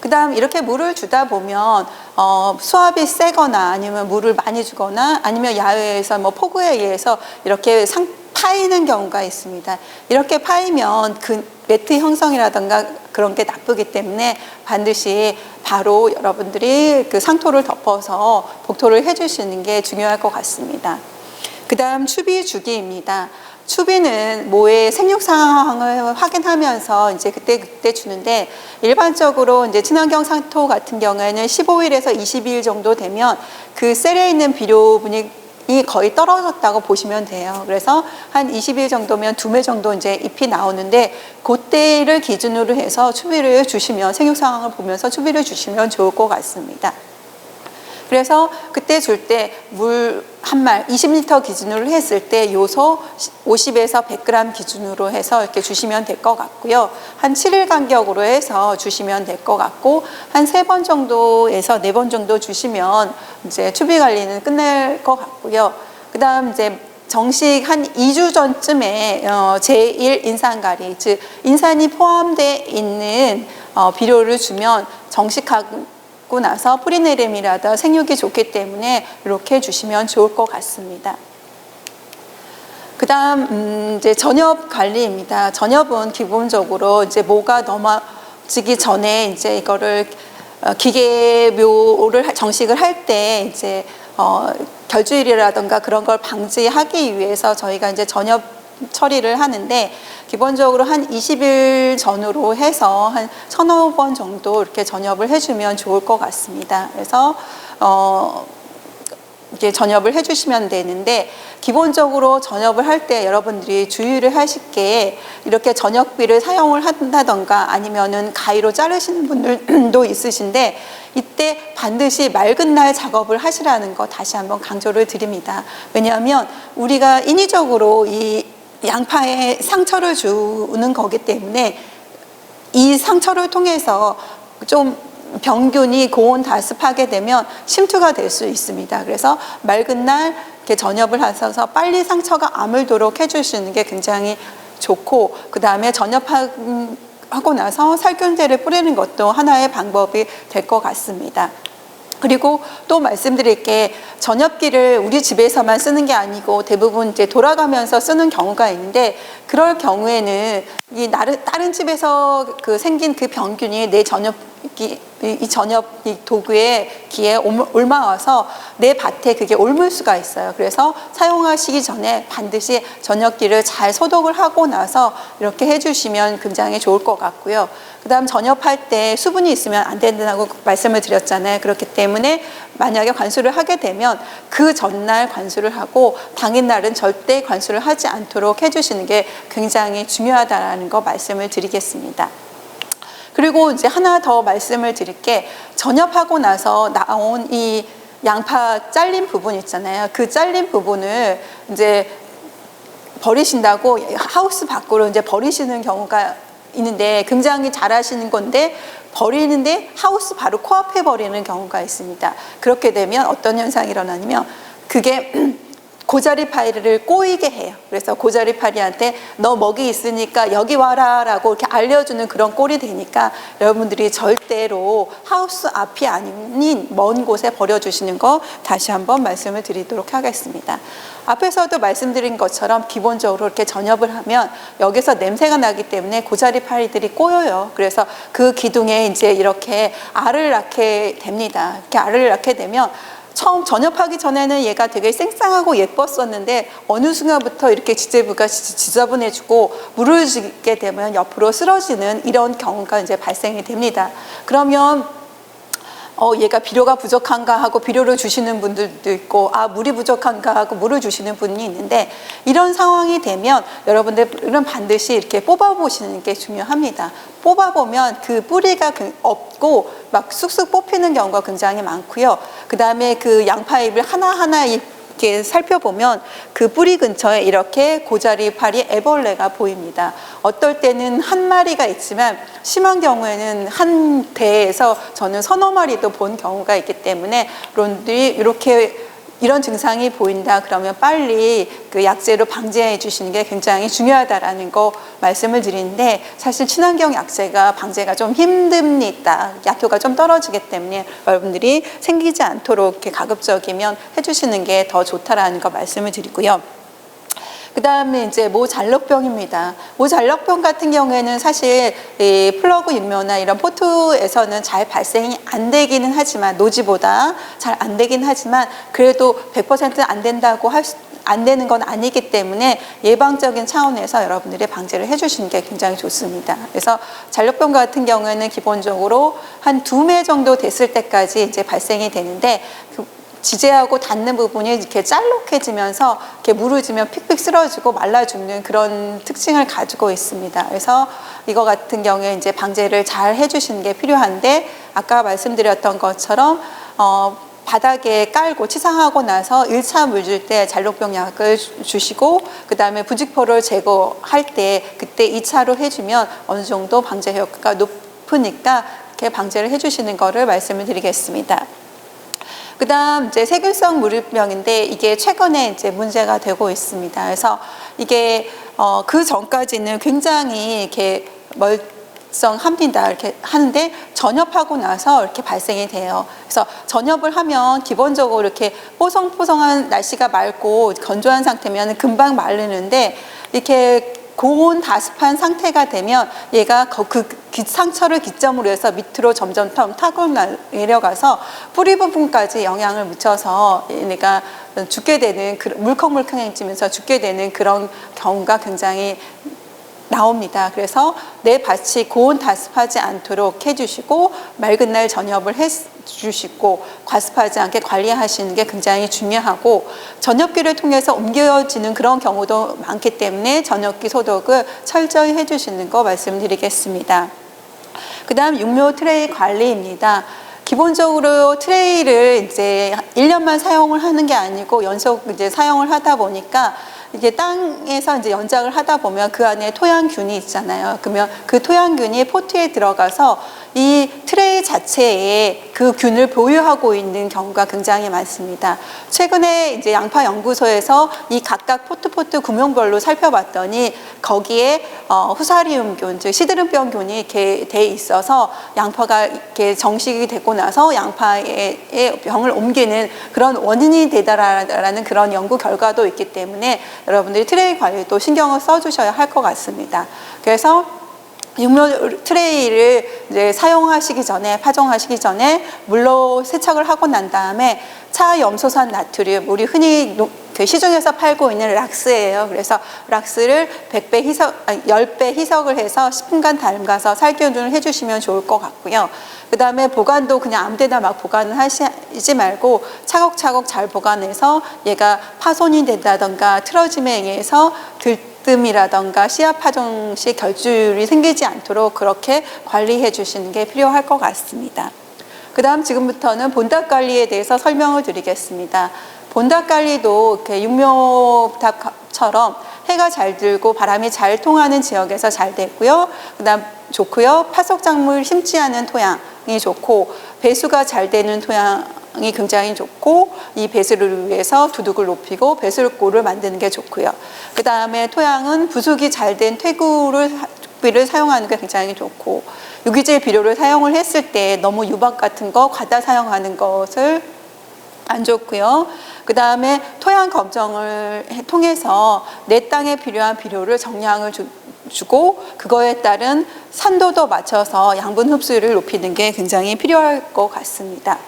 그 다음 이렇게 물을 주다 보면 어, 수압이 세거나 아니면 물을 많이 주거나 아니면 야외에서 뭐 폭우에 의해서 이렇게 상, 파이는 경우가 있습니다. 이렇게 파이면 그 매트 형성이라던가 그런 게 나쁘기 때문에 반드시 바로 여러분들이 그 상토를 덮어서 복토를 해주시는 게 중요할 것 같습니다. 그 다음 추비 주기입니다. 추비는 모의 생육 상황을 확인하면서 이제 그때 그때 주는데 일반적으로 이제 친환경 상토 같은 경우에는 15일에서 22일 정도 되면 그 셀에 있는 비료분이 이 거의 떨어졌다고 보시면 돼요. 그래서 한 20일 정도면 두 매 정도 이제 잎이 나오는데 그때를 기준으로 해서 추비를 주시면 생육 상황을 보면서 추비를 주시면 좋을 것 같습니다. 그래서 그때 줄 때 물 한 말 20리터 기준으로 했을 때 요소 50에서 100g 기준으로 해서 이렇게 주시면 될 것 같고요. 한 7일 간격으로 해서 주시면 될 것 같고 한 세 번 정도에서 네 번 정도 주시면 이제 추비 관리는 끝날 것 같고요. 그다음 이제 정식 한 2주 전쯤에 어, 제1 인산가리, 즉 인산이 포함되어 있는 어, 비료를 주면 정식하고 고 나서 프리네름이라도 생육이 좋기 때문에 이렇게 주시면 좋을 것 같습니다. 그 다음 음, 이제 전엽 관리입니다. 전엽은 기본적으로 이제 모가 넘어지기 전에 이제 이거를 어, 기계 묘를 하- 정식을 할 때 이제 어, 결주일이라던가 그런 걸 방지하기 위해서 저희가 이제 전엽 처리를 하는데 기본적으로 한 20일 전후로 해서 한 서너 번 정도 이렇게 전엽을 해주면 좋을 것 같습니다. 그래서 어, 이제 전엽을 해주시면 되는데 기본적으로 전엽을 할 때 여러분들이 주의를 하실 게 이렇게 전엽비를 사용을 한다던가 아니면은 가위로 자르시는 분들도 있으신데 이때 반드시 맑은 날 작업을 하시라는 거 다시 한번 강조를 드립니다. 왜냐하면 우리가 인위적으로 이 양파에 상처를 주는 거기 때문에 이 상처를 통해서 좀 병균이 고온 다습하게 되면 침투가 될 수 있습니다. 그래서 맑은 날 이렇게 전엽을 하셔서 빨리 상처가 아물도록 해주시는 게 굉장히 좋고 그 다음에 전엽하고 나서 살균제를 뿌리는 것도 하나의 방법이 될 것 같습니다. 그리고 또 말씀드릴 게 전엽기를 우리 집에서만 쓰는 게 아니고 대부분 이제 돌아가면서 쓰는 경우가 있는데 그럴 경우에는 이 다른 집에서 그 생긴 그 병균이 내 전엽 기이 전엽 이 도구에 기에 옮- 옮아와서 내 밭에 그게 옮을 수가 있어요. 그래서 사용하시기 전에 반드시 전엽기를 잘 소독을 하고 나서 이렇게 해주시면 굉장히 좋을 것 같고요. 그 다음 전엽할 때 수분이 있으면 안 된다고 말씀을 드렸잖아요. 그렇기 때문에 만약에 관수를 하게 되면 그 전날 관수를 하고 당일 날은 절대 관수를 하지 않도록 해주시는 게 굉장히 중요하다라는 거 말씀을 드리겠습니다. 그리고 이제 하나 더 말씀을 드릴 게 전엽하고 나서 나온 이 양파 잘린 부분 있잖아요. 그 잘린 부분을 이제 버리신다고 하우스 밖으로 이제 버리시는 경우가 있는데 굉장히 잘하시는 건데 버리는데 하우스 바로 코앞에 버리는 경우가 있습니다. 그렇게 되면 어떤 현상이 일어나냐면 그게 고자리 파이를 꼬이게 해요. 그래서 고자리 파리한테 너 먹이 있으니까 여기 와라라고 이렇게 알려주는 그런 꼴이 되니까 여러분들이 절대로 하우스 앞이 아닌 먼 곳에 버려주시는 거 다시 한번 말씀을 드리도록 하겠습니다. 앞에서도 말씀드린 것처럼 기본적으로 이렇게 전엽을 하면 여기서 냄새가 나기 때문에 고자리 파리들이 꼬여요. 그래서 그 기둥에 이제 이렇게 알을 낳게 됩니다. 이렇게 알을 낳게 되면 처음 전역하기 전에는 얘가 되게 쌩쌩하고 예뻤었는데 어느 순간부터 이렇게 지저분가 지저분해지고 주게 되면 옆으로 쓰러지는 이런 경우가 이제 발생이 됩니다. 그러면 어, 얘가 비료가 부족한가 하고 비료를 주시는 분들도 있고, 아, 물이 부족한가 하고 물을 주시는 분이 있는데, 이런 상황이 되면 여러분들은 반드시 이렇게 뽑아보시는 게 중요합니다. 뽑아보면 그 뿌리가 그- 없고 막 쑥쑥 뽑히는 경우가 굉장히 많고요. 그 다음에 그 양파잎을 하나하나 이렇게 살펴보면 그 뿌리 근처에 이렇게 고자리 파리 애벌레가 보입니다. 어떨 때는 한 마리가 있지만 심한 경우에는 한 대에서 저는 서너 마리도 본 경우가 있기 때문에 여러분들이 이렇게 이런 증상이 보인다 그러면 빨리 그 약제로 방제해 주시는 게 굉장히 중요하다라는 거 말씀을 드리는데 사실 친환경 약제가 방제가 좀 힘듭니다. 약효가 좀 떨어지기 때문에 여러분들이 생기지 않도록 이렇게 가급적이면 해주시는 게 더 좋다라는 거 말씀을 드리고요. 그 다음에 이제 모잘록병입니다. 모잘록병 같은 경우에는 사실 이 플러그 인묘나 이런 포트에서는 잘 발생이 안 되기는 하지만 노지보다 잘 안 되긴 하지만 그래도 100%안 된다고 할 수, 안 되는 건 아니기 때문에 예방적인 차원에서 여러분들이 방제를 해주시는 게 굉장히 좋습니다. 그래서 잔력병 같은 경우에는 기본적으로 한 두 매 정도 됐을 때까지 이제 발생이 되는데 그 지제하고 닿는 부분이 이렇게 짤록해지면서 이렇게 무르지면 픽픽 쓰러지고 말라 죽는 그런 특징을 가지고 있습니다. 그래서 이거 같은 경우에 이제 방제를 잘 해주시는 게 필요한데 아까 말씀드렸던 것처럼 어, 바닥에 깔고 치상하고 나서 1차 물줄때 잔록병 약을 주시고 그 다음에 부직포를 제거할 때 그때 2차로 해주면 어느 정도 방제 효과가 높으니까 이렇게 방제를 해주시는 거를 말씀을 드리겠습니다. 그다음 이제 세균성 무릎병인데 이게 최근에 이제 문제가 되고 있습니다. 그래서 이게 어, 그 전까지는 굉장히 이렇게 멀쩡합니다. 이렇게 하는데 전엽하고 나서 이렇게 발생이 돼요. 그래서 전엽을 하면 기본적으로 이렇게 뽀송뽀송한 날씨가 맑고 건조한 상태면 금방 마르는데 이렇게 고온 다습한 상태가 되면 얘가 그 상처를 기점으로 해서 밑으로 점점 타고 내려가서 뿌리 부분까지 영향을 미쳐서 얘가 죽게 되는 물컹물컹해지면서 죽게 되는 그런 경우가 굉장히 나옵니다. 그래서 내 밭이 고온 다습하지 않도록 해주시고 맑은 날 전엽을 해 주시고 과습하지 않게 관리하시는 게 굉장히 중요하고 전엽기를 통해서 옮겨지는 그런 경우도 많기 때문에 전엽기 소독을 철저히 해주시는 거 말씀드리겠습니다. 그 다음 육묘 트레이 관리입니다. 기본적으로 트레이를 이제 1년만 사용을 하는 게 아니고 연속 이제 사용을 하다 보니까 이게 땅에서 이제 연작을 하다 보면 그 안에 토양균이 있잖아요. 그러면 그 토양균이 포트에 들어가서 이 트레이 자체에 그 균을 보유하고 있는 경우가 굉장히 많습니다. 최근에 이제 양파 연구소에서 이 각각 포트포트 구명별로 살펴봤더니 거기에 어, 후사리움균, 즉 시드름병균이 이렇게 돼 있어서 양파가 이렇게 정식이 되고 나서 양파의 병을 옮기는 그런 원인이 되다라는 그런 연구 결과도 있기 때문에 여러분들이 트레이 관리도 신경을 써주셔야 할 것 같습니다. 그래서 육묘 트레이를 이제 사용하시기 전에 파종하시기 전에 물로 세척을 하고 난 다음에 차염소산 나트륨 우리 흔히 그 시중에서 팔고 있는 락스예요. 그래서 락스를 100배 희석, 아니 10배 희석을 해서 10분간 담가서 살균을 해주시면 좋을 것 같고요. 그 다음에 보관도 그냥 아무데나 막 보관을 하시지 말고 차곡차곡 잘 보관해서 얘가 파손이 된다던가 틀어짐에 의해서 들 뜸이라던가 씨앗 파종 시 결줄이 생기지 않도록 그렇게 관리해 주시는 게 필요할 것 같습니다. 그 다음 지금부터는 본답 관리에 대해서 설명을 드리겠습니다. 본답 관리도 이렇게 육묘답처럼 해가 잘 들고 바람이 잘 통하는 지역에서 잘 되고요. 그 다음 좋고요. 파속작물 심지 않은 토양이 좋고 배수가 잘 되는 토양 이 굉장히 좋고 이 배수를 위해서 두둑을 높이고 배수골을 만드는 게 좋고요. 그 다음에 토양은 부숙이 잘 된 퇴구를 비를 사용하는 게 굉장히 좋고 유기질 비료를 사용을 했을 때 너무 유박 같은 거 과다 사용하는 것을 안 좋고요. 그 다음에 토양 검정을 통해서 내 땅에 필요한 비료를 정량을 주, 주고 그거에 따른 산도도 맞춰서 양분 흡수율을 높이는 게 굉장히 필요할 것 같습니다.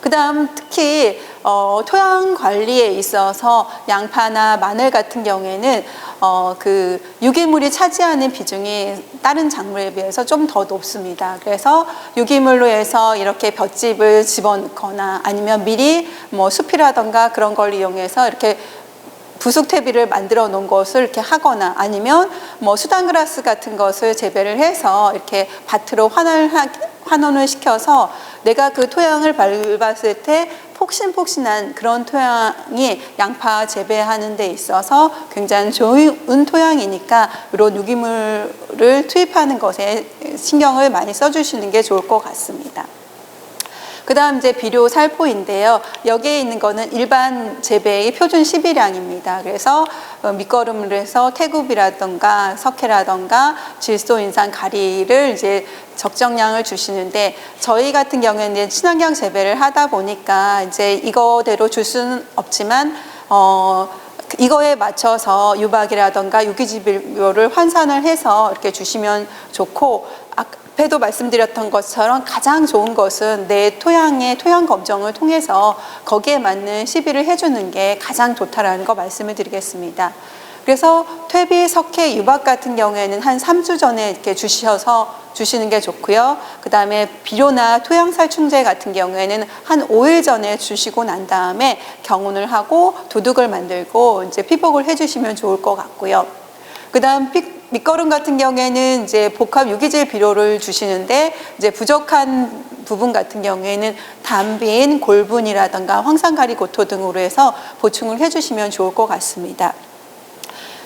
그 다음 특히 어, 토양 관리에 있어서 양파나 마늘 같은 경우에는 어, 그 유기물이 차지하는 비중이 다른 작물에 비해서 좀 더 높습니다. 그래서 유기물로 해서 이렇게 볏짚을 집어넣거나 아니면 미리 뭐 숲이라던가 그런 걸 이용해서 이렇게 부숙 퇴비를 만들어 놓은 것을 이렇게 하거나 아니면 뭐 수단그라스 같은 것을 재배를 해서 이렇게 밭으로 환원을, 환원을 시켜서 내가 그 토양을 밟았을 때 폭신폭신한 그런 토양이 양파 재배하는 데 있어서 굉장히 좋은 토양이니까 이런 유기물을 투입하는 것에 신경을 많이 써주시는 게 좋을 것 같습니다. 그 다음 이제 비료 살포인데요. 여기에 있는 거는 일반 재배의 표준 12량입니다. 그래서 어, 밑거름을 해서 태굽이라던가 석회라던가 질소 인산 가리를 이제 적정량을 주시는데 저희 같은 경우에는 친환경 재배를 하다 보니까 이제 이거대로 줄 수는 없지만 어 이거에 맞춰서 유박이라던가 유기질료를 환산을 해서 이렇게 주시면 좋고 앞에도 말씀드렸던 것처럼 가장 좋은 것은 내 토양의 토양 검정을 통해서 거기에 맞는 시비를 해주는 게 가장 좋다라는 거 말씀을 드리겠습니다. 그래서 퇴비, 석회, 유박 같은 경우에는 한 3주 전에 이렇게 주셔서 주시는 게 좋고요. 그 다음에 비료나 토양살충제 같은 경우에는 한 5일 전에 주시고 난 다음에 경운을 하고 도둑을 만들고 이제 피복을 해주시면 좋을 것 같고요. 그 다음 밑거름 같은 경우에는 이제 복합 유기질 비료를 주시는데 이제 부족한 부분 같은 경우에는 담빈, 골분이라든가 황산가리 고토 등으로 해서 보충을 해주시면 좋을 것 같습니다.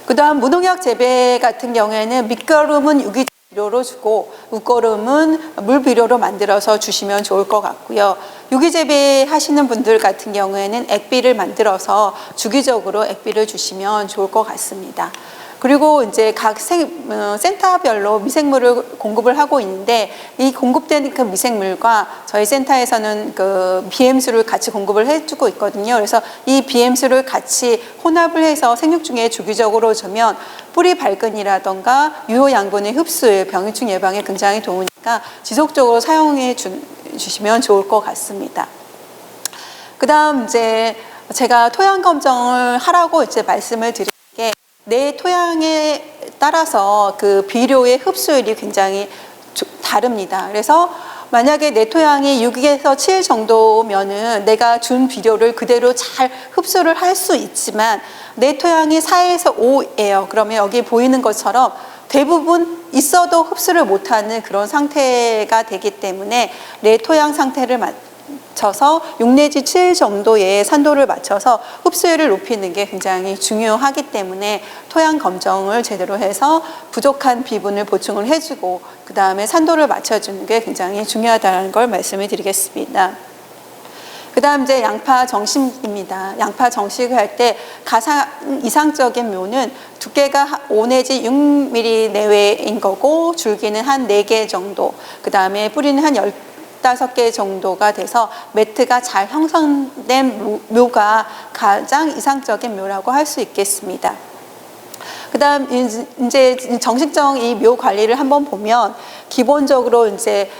그 다음 무농약 재배 같은 경우에는 밑거름은 유기 비료로 주고 웃거름은 물 비료로 만들어서 주시면 좋을 것 같고요. 유기 재배 하시는 분들 같은 경우에는 액비를 만들어서 주기적으로 액비를 주시면 좋을 것 같습니다. 그리고 이제 각 생, 어, 센터별로 미생물을 공급을 하고 있는데 이 공급된 그 미생물과 저희 센터에서는 그 BM수를 같이 공급을 해주고 있거든요. 그래서 이 BM수를 같이 혼합을 해서 생육 중에 주기적으로 주면 뿌리 발근이라던가 유효 양분의 흡수에 병해충 예방에 굉장히 도우니까 지속적으로 사용해 주, 주시면 좋을 것 같습니다. 그 다음 이제 제가 토양 검정을 하라고 이제 말씀을 게 내 토양에 따라서 그 비료의 흡수율이 굉장히 조- 다릅니다. 그래서 만약에 내 토양이 6에서 7 정도면은 내가 준 비료를 그대로 잘 흡수를 할 수 있지만 내 토양이 4에서 5예요. 그러면 여기 보이는 것처럼 대부분 있어도 흡수를 못하는 그런 상태가 되기 때문에 내 토양 상태를 맞춰서 6 내지 7 정도의 산도를 맞춰서 흡수율을 높이는 게 굉장히 중요하기 때문에 토양 검정을 제대로 해서 부족한 비분을 보충을 해주고 그 다음에 산도를 맞춰주는 게 굉장히 중요하다는 걸 말씀을 드리겠습니다. 그 다음 이제 양파 정식입니다. 양파 정식을 할 때 가장 이상적인 묘는 두께가 5 내지 6mm 내외인 거고 줄기는 한 4개 정도 그 다음에 뿌리는 한 15개 정도가 돼서 매트가 잘 형성된 묘- 묘가 가장 이상적인 묘라고 할 수 있겠습니다. 그 다음 이제 정식정 이 묘 관리를 한번 보면 기본적으로 이제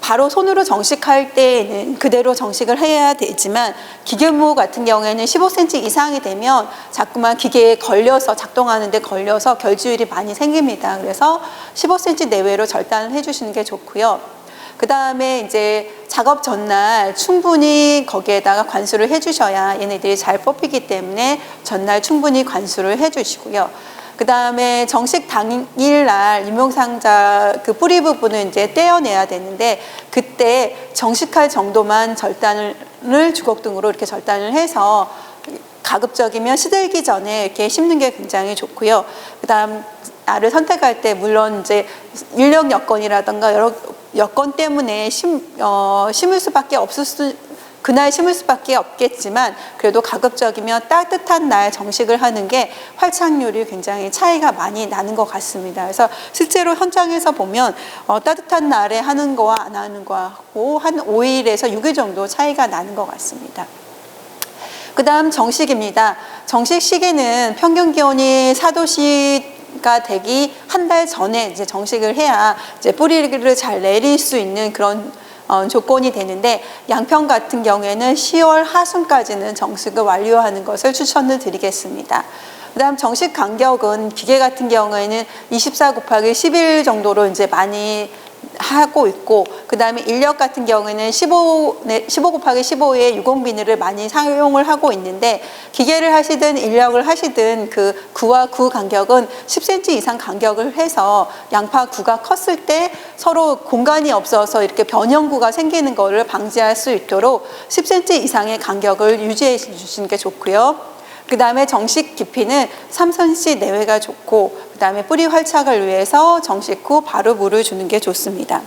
바로 손으로 정식할 때에는 그대로 정식을 해야 되지만 기계모 같은 경우에는 15cm 이상이 되면 자꾸만 기계에 걸려서 작동하는데 걸려서 결주율이 많이 생깁니다. 그래서 15cm 내외로 절단을 해주시는 게 좋고요. 그 다음에 이제 작업 전날 충분히 거기에다가 관수를 해주셔야 얘네들이 잘 뽑히기 때문에 전날 충분히 관수를 해주시고요. 그 다음에 정식 당일날 임용상자 그 뿌리 부분을 이제 떼어내야 되는데 그때 정식할 정도만 절단을 주걱 등으로 이렇게 절단을 해서 가급적이면 시들기 전에 이렇게 심는 게 굉장히 좋고요. 그 다음 알을 선택할 때 물론 이제 인력 여건이라든가 여러 여건 때문에 심, 어, 심을 수밖에 없을 수 그날 심을 수밖에 없겠지만 그래도 가급적이면 따뜻한 날 정식을 하는 게 활착률이 굉장히 차이가 많이 나는 것 같습니다. 그래서 실제로 현장에서 보면 어, 따뜻한 날에 하는 거와 안 하는 거하고 한 5일에서 6일 정도 차이가 나는 것 같습니다. 그 다음 정식입니다. 정식 시기는 평균 기온이 4도씨 가 되기 한 달 전에 이제 정식을 해야 이제 뿌리를 잘 내릴 수 있는 그런 어, 조건이 되는데 양평 같은 경우에는 10월 하순까지는 정식을 완료하는 것을 추천을 드리겠습니다. 그 다음 정식 간격은 기계 같은 경우에는 24 곱하기 11 정도로 이제 많이 하고 있고 그 다음에 인력 같은 경우에는 15, 15 곱하기 15의 유공 비닐을 많이 사용을 하고 있는데 기계를 하시든 인력을 하시든 그 구와 구 간격은 10cm 이상 간격을 해서 양파 구가 컸을 때 서로 공간이 없어서 이렇게 변형구가 생기는 것을 방지할 수 있도록 10cm 이상의 간격을 유지해 주시는 게 좋고요. 그 다음에 정식 깊이는 3cm 내외가 좋고 그 다음에 뿌리 활착을 위해서 정식 후 바로 물을 주는 게 좋습니다.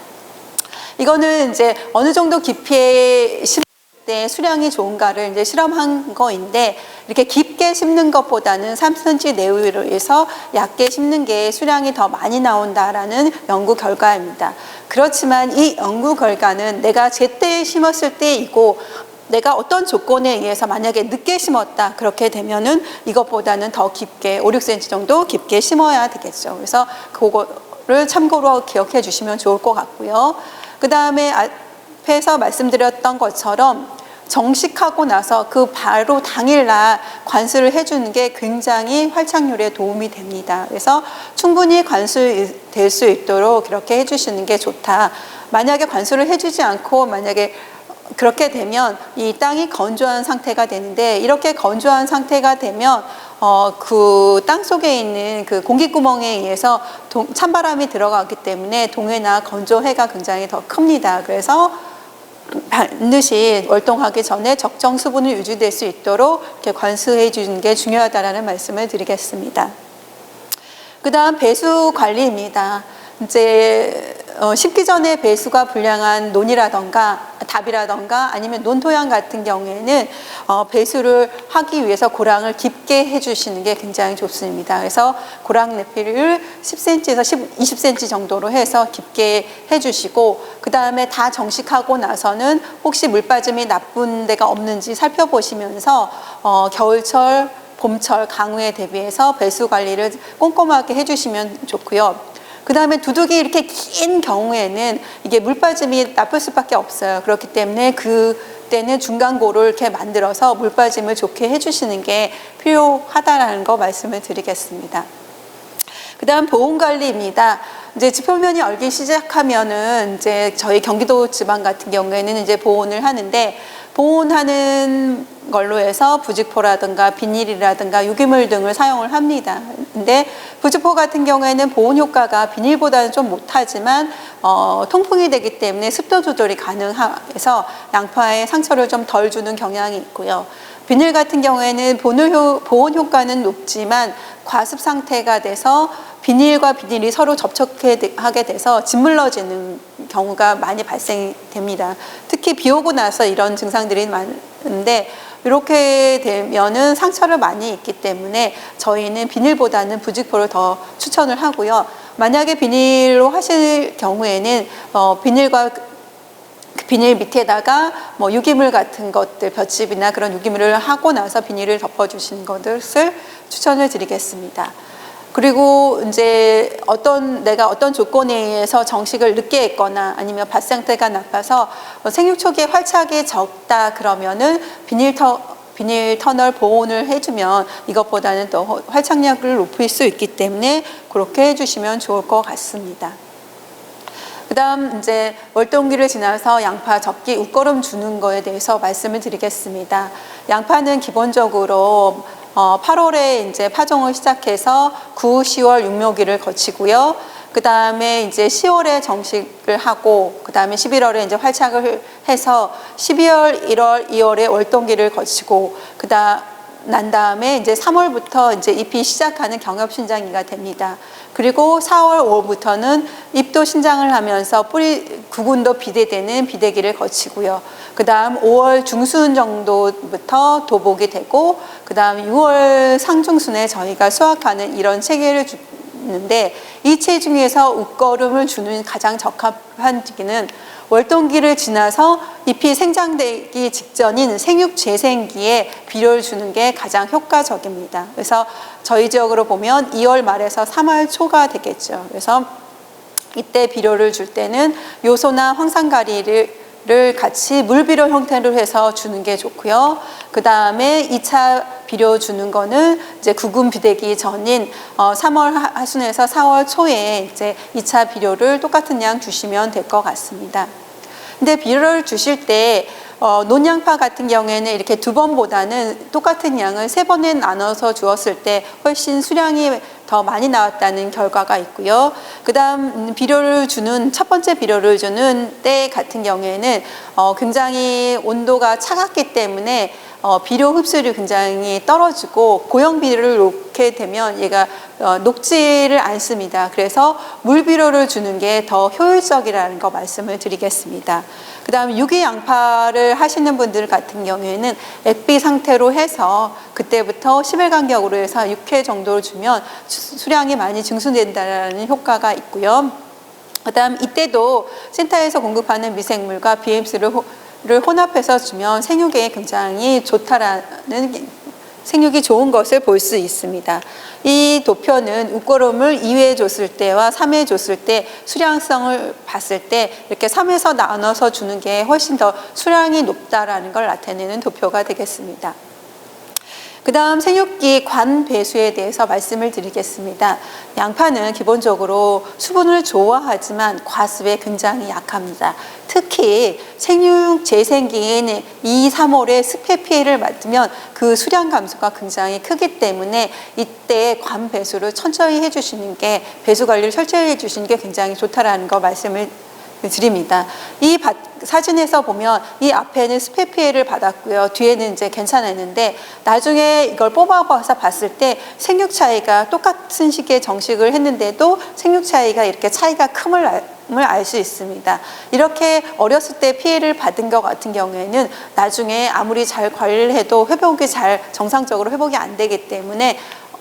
이거는 이제 어느 정도 심을 때 수량이 좋은가를 이제 실험한 거인데 이렇게 깊게 심는 것보다는 3cm 내외로 해서 얕게 심는 게 수량이 더 많이 나온다라는 연구 결과입니다. 그렇지만 이 연구 결과는 내가 제때 심었을 때이고 내가 어떤 조건에 의해서 만약에 늦게 심었다 그렇게 되면은 이것보다는 더 깊게 5, 6cm 정도 깊게 심어야 되겠죠. 그래서 그거를 참고로 기억해 주시면 좋을 것 같고요. 그 다음에 앞에서 말씀드렸던 것처럼 정식하고 나서 그 바로 당일날 관수를 해주는 게 굉장히 활착률에 도움이 됩니다. 그래서 충분히 관수될 수 있도록 그렇게 해주시는 게 좋다. 만약에 관수를 해주지 않고 만약에 그렇게 되면 이 땅이 건조한 상태가 되는데 이렇게 건조한 상태가 되면 어, 그 땅 속에 있는 그 공기구멍에 의해서 동, 찬바람이 들어가기 때문에 동해나 건조해가 굉장히 더 큽니다. 그래서 반드시 월동하기 전에 적정 수분을 유지될 수 있도록 이렇게 관수해 주는 게 중요하다라는 말씀을 드리겠습니다. 그 다음 배수 관리입니다. 이제 어, 심기 전에 배수가 불량한 논이라던가 답이라던가 아니면 논토양 같은 경우에는 어, 배수를 하기 위해서 고랑을 깊게 해주시는 게 굉장히 좋습니다. 그래서 고랑 내피를 10cm에서 10, 20cm 정도로 해서 깊게 해주시고 그 다음에 다 정식하고 나서는 혹시 물 빠짐이 나쁜 데가 없는지 살펴보시면서 어, 겨울철 봄철 강우에 대비해서 배수 관리를 꼼꼼하게 해주시면 좋고요. 그 다음에 두둑이 이렇게 긴 경우에는 이게 물 빠짐이 나쁠 수밖에 없어요. 그렇기 때문에 그때는 중간고를 이렇게 만들어서 물 빠짐을 좋게 해주시는 게 필요하다라는 거 말씀을 드리겠습니다. 그 다음 보온관리입니다. 이제 지표면이 얼기 시작하면은 이제 저희 경기도 지방 같은 경우에는 이제 보온을 하는데 보온하는 걸로 해서 부직포라든가 비닐이라든가 유기물 등을 사용을 합니다. 근데 부직포 같은 경우에는 보온 효과가 비닐보다는 좀 못하지만 어, 통풍이 되기 때문에 습도 조절이 가능해서 양파에 상처를 좀 덜 주는 경향이 있고요. 비닐 같은 경우에는 보온 효과는 높지만 과습 상태가 돼서 비닐과 비닐이 서로 접촉하게 돼서 짓물러지는 경우가 많이 발생됩니다. 특히 비 오고 나서 이런 증상들이 많은데 이렇게 되면은 상처를 많이 입기 때문에 저희는 비닐보다는 부직포를 더 추천을 하고요. 만약에 비닐로 하실 경우에는 어, 비닐과 그 비닐 밑에다가 뭐 유기물 같은 것들 볏짚이나 그런 유기물을 하고 나서 비닐을 덮어주시는 것을 추천을 드리겠습니다. 그리고 이제 어떤 내가 어떤 조건에 의해서 정식을 늦게 했거나 아니면 밭 상태가 나빠서 생육 초기에 활착이 적다 그러면은 비닐 터 비닐 터널 보온을 해주면 이것보다는 더 활착력을 높일 수 있기 때문에 그렇게 해주시면 좋을 것 같습니다. 그다음 이제 월동기를 지나서 양파 적기 웃거름 주는 거에 대해서 말씀을 드리겠습니다. 양파는 기본적으로 어, 8월에 이제 파종을 시작해서 9, 10월 육묘기를 거치고요. 그 다음에 이제 10월에 정식을 하고, 그 다음에 11월에 이제 활착을 해서 12월, 1월, 2월에 월동기를 거치고, 그 다 난 다음에 이제 3월부터 이제 잎이 시작하는 경엽 신장기가 됩니다. 그리고 4월, 5월부터는 잎도 신장을 하면서 뿌리 구근도 비대되는 비대기를 거치고요. 그 다음 5월 중순 정도부터 도복이 되고, 그 다음 6월 상중순에 저희가 수확하는 이런 체계를 주 는데, 이 체 중에서 웃거름을 주는 가장 적합한 시기는 월동기를 지나서 잎이 생장되기 직전인 생육 재생기에 비료를 주는 게 가장 효과적입니다. 그래서 저희 지역으로 보면 2월 말에서 3월 초가 되겠죠. 그래서 이때 비료를 줄 때는 요소나 황산가리를 를 같이 물 비료 형태로 해서 주는 게 좋고요. 그 다음에 2차 비료 주는 거는 이제 구금 비대기 전인 어 3월 하순에서 4월 초에 이제 2차 비료를 똑같은 양 주시면 될 것 같습니다. 근데 비료를 주실 때 어, 논양파 같은 경우에는 이렇게 두 번보다는 똑같은 양을 세 번에 나눠서 주었을 때 훨씬 수량이 더 많이 나왔다는 결과가 있고요. 그 다음 비료를 주는 첫 번째 비료를 주는 때 같은 경우에는 어, 굉장히 온도가 차갑기 때문에 어, 비료 흡수율이 굉장히 떨어지고 고형 비료를 놓게 되면 얘가 어, 녹지를 않습니다. 그래서 물 비료를 주는 게 더 효율적이라는 거 말씀을 드리겠습니다. 그 다음에 유기 양파를 하시는 분들 같은 경우에는 액비 상태로 해서 그때부터 10일 간격으로 해서 6회 정도를 주면 수- 수량이 많이 증수된다는 효과가 있고요. 그다음 이때도 센터에서 공급하는 미생물과 BMC를 를 혼합해서 주면 생육에 굉장히 좋다라는 생육이 좋은 것을 볼 수 있습니다. 이 도표는 웃거름을 2회 줬을 때와 3회 줬을 때 수량성을 봤을 때 이렇게 3에서 나눠서 주는 게 훨씬 더 수량이 높다라는 걸 나타내는 도표가 되겠습니다. 그 다음 생육기 관 배수에 대해서 말씀을 드리겠습니다. 양파는 기본적으로 수분을 좋아하지만 과습에 굉장히 약합니다. 특히 생육 재생기인 2, 3월에 습해 피해를 맞으면 그 수량 감소가 굉장히 크기 때문에 이때 관 배수를 천천히 해주시는 게 배수 관리를 철저히 해주시는 게 굉장히 좋다라는 거 말씀을 드립니다. 이 바- 사진에서 보면 이 앞에는 스페 피해를 받았고요. 뒤에는 이제 괜찮았는데 나중에 이걸 뽑아봐서 봤을 때 생육 차이가 똑같은 시기에 정식을 했는데도 생육 차이가 이렇게 차이가 큼을 알 수 있습니다. 이렇게 어렸을 때 피해를 받은 것 같은 경우에는 나중에 아무리 잘 관리를 해도 회복이 잘 정상적으로 회복이 안 되기 때문에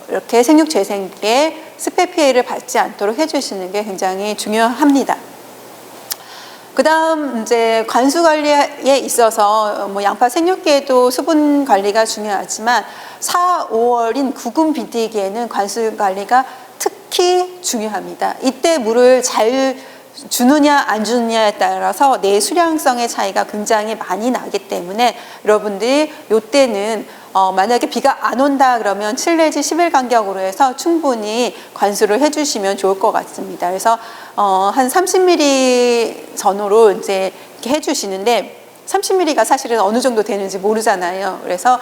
이렇게 생육 재생기에 스페 피해를 받지 않도록 해주시는 게 굉장히 중요합니다. 그 다음 이제 관수 관리에 있어서 뭐 양파 생육기에도 수분 관리가 중요하지만 4, 5월인 구금 비디기에는 관수 관리가 특히 중요합니다. 이때 물을 잘 주느냐 안 주느냐에 따라서 내 수량성의 차이가 굉장히 많이 나기 때문에 여러분들이 이때는 어, 만약에 비가 안 온다 그러면 7 내지 10일 간격으로 해서 충분히 관수를 해주시면 좋을 것 같습니다. 그래서 어, 한 30mm 전후로 이제 이렇게 해주시는데 30mm가 사실은 어느 정도 되는지 모르잖아요. 그래서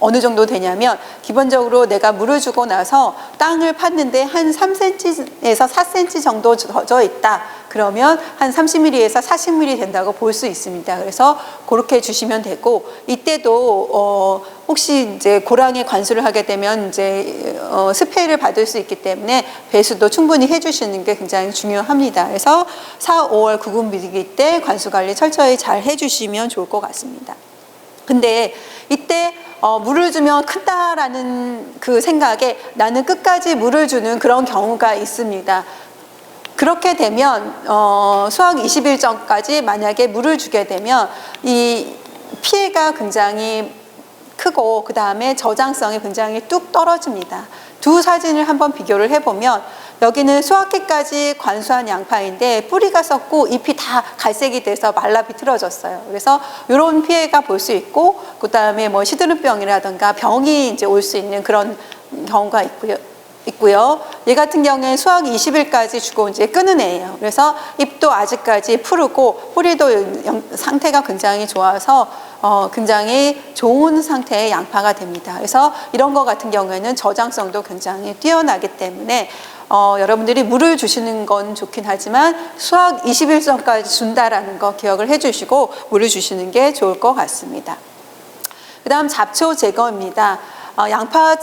어느 정도 되냐면 기본적으로 내가 물을 주고 나서 땅을 팠는데 한 3cm에서 4cm 정도 젖어 있다. 그러면 한 30mm에서 40mm 된다고 볼 수 있습니다. 그래서 그렇게 주시면 되고 이때도 어 혹시 이제 고랑에 관수를 하게 되면 이제 어 스페이를 받을 수 있기 때문에 배수도 충분히 해 주시는 게 굉장히 중요합니다. 그래서 4, 5월 구분 비기 때 관수 관리 철저히 잘 해 주시면 좋을 것 같습니다. 근데 이때 어, 물을 주면 큰다라는 그 생각에 나는 끝까지 물을 주는 그런 경우가 있습니다. 그렇게 되면 어, 수확 20일 전까지 만약에 물을 주게 되면 이 피해가 굉장히 크고 그 다음에 저장성이 굉장히 뚝 떨어집니다. 두 사진을 한번 비교를 해보면 여기는 수확기까지 관수한 양파인데 뿌리가 썩고 잎이 다 갈색이 돼서 말라 비틀어졌어요. 그래서 이런 피해가 볼 수 있고 그 다음에 뭐 시드름병이라든가 병이 이제 올 수 있는 그런 경우가 있고요. 있고요. 얘 같은 경우에 수확 20일까지 주고 이제 끄는 애예요. 그래서 잎도 아직까지 푸르고 뿌리도 영- 상태가 굉장히 좋아서 어, 굉장히 좋은 상태의 양파가 됩니다. 그래서 이런 거 같은 경우에는 저장성도 굉장히 뛰어나기 때문에 어, 여러분들이 물을 주시는 건 좋긴 하지만 수확 20일 전까지 준다라는 거 기억을 해주시고 물을 주시는 게 좋을 것 같습니다. 그 다음 잡초 제거입니다. 어, 양파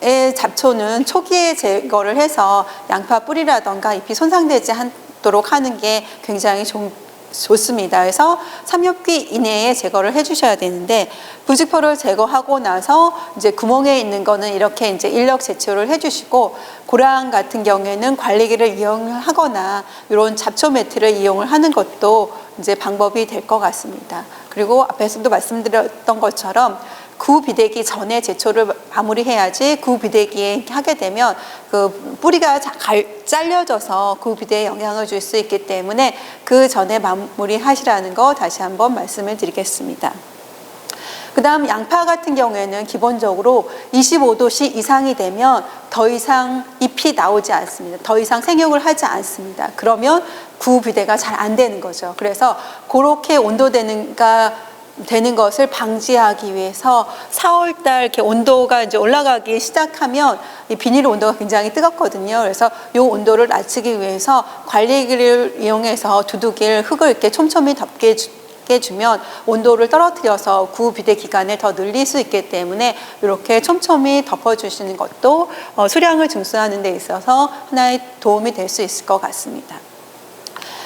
의 잡초는 초기에 제거를 해서 양파 뿌리라던가 잎이 손상되지 않도록 하는 게 굉장히 좋, 좋습니다. 그래서 3엽기 이내에 제거를 해주셔야 되는데 부직포를 제거하고 나서 이제 구멍에 있는 거는 이렇게 이제 인력 제초를 해주시고 고랑 같은 경우에는 관리기를 이용하거나 이런 잡초 매트를 이용을 하는 것도 이제 방법이 될 것 같습니다. 그리고 앞에서도 말씀드렸던 것처럼 구 비대기 전에 제초를 마무리해야지 구 비대기에 하게 되면 그 뿌리가 자- 갈- 잘려져서 구 비대에 영향을 줄 수 있기 때문에 그 전에 마무리하시라는 거 다시 한번 말씀을 드리겠습니다. 그 다음 양파 같은 경우에는 기본적으로 25도씨 이상이 되면 더 이상 잎이 나오지 않습니다. 더 이상 생육을 하지 않습니다. 그러면 구비대가 잘 안 되는 거죠. 그래서 그렇게 온도되는가 되는 것을 방지하기 위해서 4월달 이렇게 온도가 이제 올라가기 시작하면 이 비닐 온도가 굉장히 뜨겁거든요. 그래서 이 온도를 낮추기 위해서 관리기를 이용해서 두둑이를 흙을 이렇게 촘촘히 덮게 주면 온도를 떨어뜨려서 구 비대 기간을 더 늘릴 수 있기 때문에 이렇게 촘촘히 덮어주시는 것도 어, 수량을 증수하는 데 있어서 하나의 도움이 될 수 있을 것 같습니다.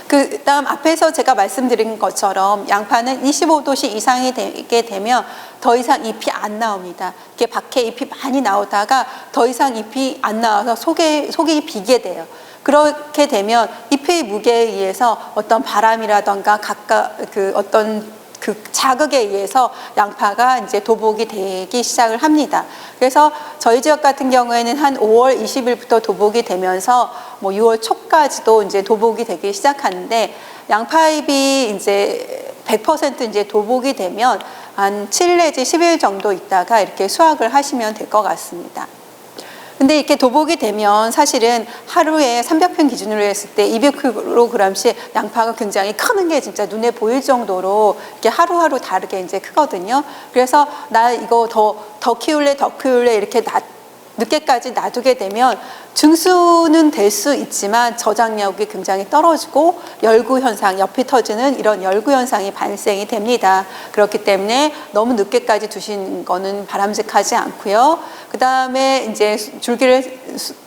그 다음 앞에서 제가 말씀드린 것처럼 양파는 25도씨 이상이 되게 되면 더 이상 잎이 안 나옵니다. 이렇게 밖에 잎이 많이 나오다가 더 이상 잎이 안 나와서 속에, 속이 비게 돼요. 그렇게 되면 잎의 무게에 의해서 어떤 바람이라던가 각각 그 어떤 그 자극에 의해서 양파가 이제 도복이 되기 시작을 합니다. 그래서 저희 지역 같은 경우에는 한 5월 20일부터 도복이 되면서 뭐 6월 초까지도 이제 도복이 되기 시작하는데 양파잎이 이제 100% 이제 도복이 되면 한 7일 내지 10일 정도 있다가 이렇게 수확을 하시면 될 것 같습니다. 근데 이렇게 도복이 되면 사실은 하루에 300편 기준으로 했을 때 200kg씩 양파가 굉장히 크는 게 진짜 눈에 보일 정도로 이렇게 하루하루 다르게 이제 크거든요. 그래서 나 이거 더, 더 키울래, 더 키울래 이렇게 놔, 늦게까지 놔두게 되면 증수는 될 수 있지만 저장력이 굉장히 떨어지고 열구 현상, 옆이 터지는 이런 열구 현상이 발생이 됩니다. 그렇기 때문에 너무 늦게까지 두신 거는 바람직하지 않고요. 그 다음에 이제 줄기를 수-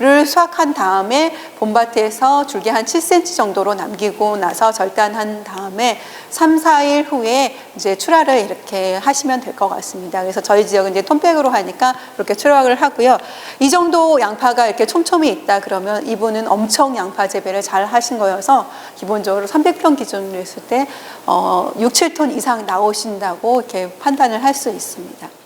를 수확한 다음에 봄밭에서 줄기 한 7cm 정도로 남기고 나서 절단한 다음에 3, 4일 후에 이제 출하를 이렇게 하시면 될 것 같습니다. 그래서 저희 지역은 이제 톤백으로 하니까 이렇게 출하를 하고요. 이 정도 양파가 이렇게 촘촘히 있다 그러면 이분은 엄청 양파 재배를 잘 하신 거여서 기본적으로 300평 기준으로 했을 때 어, 6, 7톤 이상 나오신다고 이렇게 판단을 할 수 있습니다.